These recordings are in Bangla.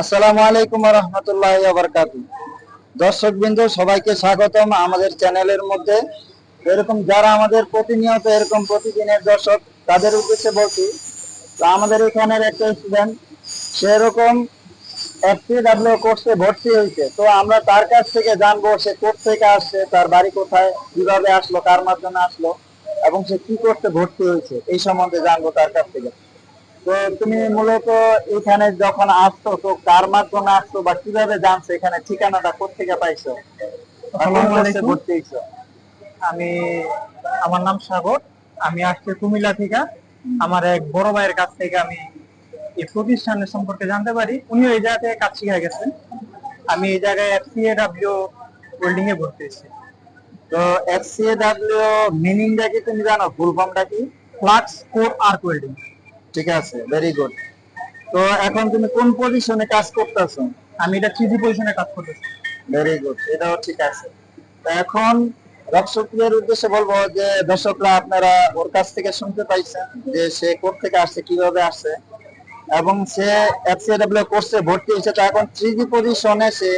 আসসালামু আলাইকুম রহমতুল্লাহ বারকাতু দর্শক বিন্দু সবাইকে স্বাগতম আমাদের চ্যানেলের মধ্যে। এরকম যারা আমাদের প্রতিনিয়ত এরকম প্রতিদিনের দর্শক, তাদের উদ্দেশ্যে বলছি, তো আমাদের এখানের একটা স্টুডেন্ট সেরকম এফসিডাব্লিউ কোর্সে ভর্তি হয়েছে। তো আমরা তার কাছ থেকে জানব, সে কোর্স থেকে আসছে, তার বাড়ি কোথায়, কীভাবে আসলো, কার মাধ্যমে আসলো, এবং সে কি করতে ভর্তি হয়েছে, এই সম্বন্ধে জানব তার কাছ থেকে। তো তুমি মূলত এখানে যখন আসতো তো কার মাধ্যমে আসতো বা কীভাবে জানছো এখানে ঠিকানাটা কোথেকে পাইছো? আমি আমার নাম সাগর। আমি আসছি কুমিল্লা থেকে। আমার এক বড় ভাইয়ের কাছ থেকে আমি এই প্রতিষ্ঠানের সম্পর্কে জানতে পারি। উনি এই জায়গা থেকে কাজ শিখে গেছেন। আমি এই জায়গায় এফসিএডাব্লিউ হোল্ডিং এ ভর্তি হয়েছি। তো এফসিএডাব্লিউ মিনিংটা কি তুমি জানো? ফুল ফর্মটা কি? ফ্লাক্স কোর আর্ক ওয়েল্ডিং ঠিক আছে ভেরি গুড তো এখন তুমি কোন পজিশনে কাজ করতেছো? আমি এটা থ্রি পজিশনে কাজ করতেছি। ভেরি গুড এটাও ঠিক আছে। এখন দর্শকদের উদ্দেশ্যে বলব যে, দর্শকরা আপনারা ওর কাছ থেকে শুনতে পাইছেন যে সে কোথা থেকে আসছে, কীভাবে আসছে, এবং সে এফসিডব্লিউ কোর্সে ভর্তি হয়েছে। তো এখন থ্রি পজিশনে সে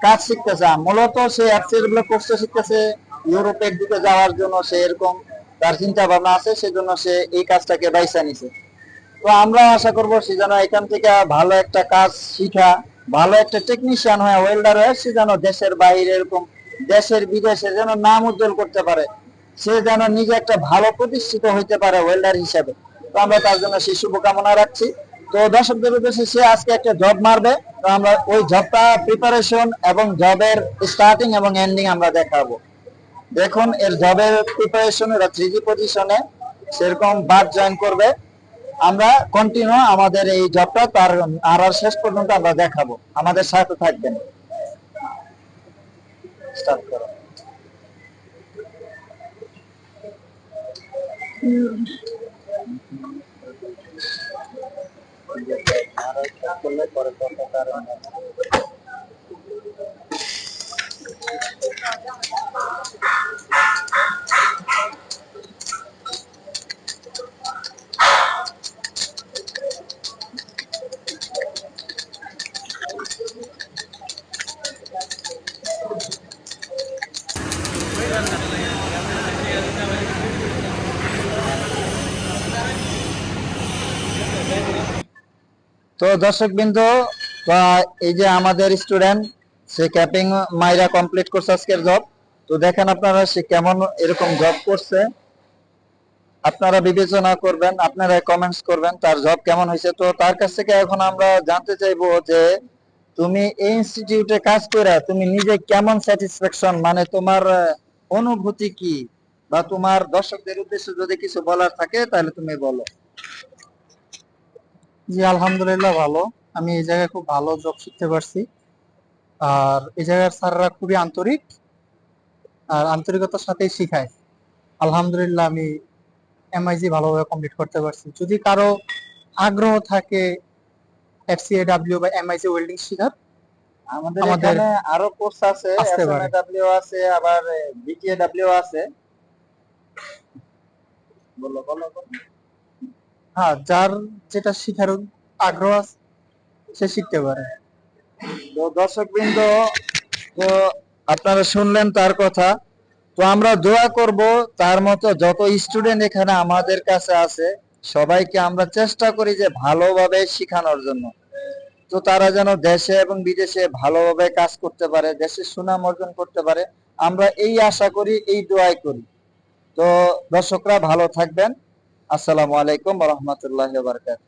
কাজ শিখতেছে। মূলত সে এফসিডব্লিউ কোর্সে শিখতেছে ইউরোপের দিকে যাওয়ার জন্য। সে এরকম তার চিন্তা ভাবনা আছে, সেজন্য সে এই কাজটাকে বাইসা নিছে। তো আমরা আশা করব সে যেন এখান থেকে ভালো একটা কাজ শিখা, ভালো একটা টেকনিশিয়ান হয়ে ওয়েল্ডার হয়ে সে যেন দেশের বাইরে এরকম দেশের বিদেশে যেন নাম উজ্জ্বল করতে পারে। সে যেন নিজে একটা ভালো প্রতিষ্ঠিত হইতে পারে ওয়েল্ডার হিসাবে। তো আমরা তার জন্য সেই শুভকামনা রাখছি। তো দর্শকদের উদ্দেশ্যে সে আজকে একটা জব মারবে। তো আমরা ওই জবটা প্রিপারেশন এবং জবের স্টার্টিং এবং এন্ডিং আমরা দেখাবো। দেখুন, এর জবের প্রিপারেশন এরা থ্রি পজিশনে সেরকম বাদ জয়েন করবে। আমরা কন্টিনিউ আমাদের এই জবটা তার আর আর শেষ পর্যন্ত আমরা দেখাবো। আমাদের সাথে থাকবেন। স্টার্ট করো। তো দর্শক বিন্দু এই যে আমাদের স্টুডেন্ট সে ক্যাপিং মাইরা কমপ্লিট করছে আজকের জব তো দেখেন আপনারা সে কেমন এরকম জব করছে। আপনারা বিবেচনা করবেন আপনারা কমেন্টস করবেন, তার জব কেমন হয়েছে। তো তার কাছ থেকে এখন আমরা জানতে চাইব যে তুমি এই ইনস্টিটিউটে কাজ করে তুমি নিজে কেমন স্যাটিসফ্যাকশন মানে তোমার অনুভূতি কি? বা তোমার দর্শকদের উদ্দেশ্যে যদি কিছু বলার থাকে, তাহলে তুমি বলো। জি, আলহামদুলিল্লাহ ভালো। আমি এই জায়গায় খুব ভালো জব শিখতে পারছি। আর এই জায়গার স্যাররা খুবই আন্তরিক। আর আন্তরিকতার সাথেই শিখায়। আলহামদুলিল্লাহ, আমি এমআইজি ভালোভাবে কমপ্লিট করতে পারছি। যদি কারও আগ্রহ থাকে এফসিএডাব্লিউ বা এমআইজি ওয়েল্ডিং শেখার আমাদের এখানে আরও কোর্স আছে এসএমএডব্লিউ আছে আবার বিটিএডব্লিউ আছে। বলো বলো। হ্যাঁ যার যেটা শিখার আগ্রহ আছে সে শিখতে পারে। তো দর্শকবৃন্দ তো আপনারা শুনলেন তার কথা। তো আমরা দোয়া করব তার মতো যত স্টুডেন্ট এখানে আমাদের কাছে আছে সবাইকে আমরা চেষ্টা করি যে ভালোভাবে শেখানোর জন্য। তো তারা যেন দেশে এবং বিদেশে ভালোভাবে কাজ করতে পারে, দেশের সুনাম অর্জন করতে পারে, আমরা এই আশা করি, এই দোয়াই করি। তো দর্শকরা ভালো থাকবেন। আসসালামু আলাইকুম রহমতুল্লাহ বারকাত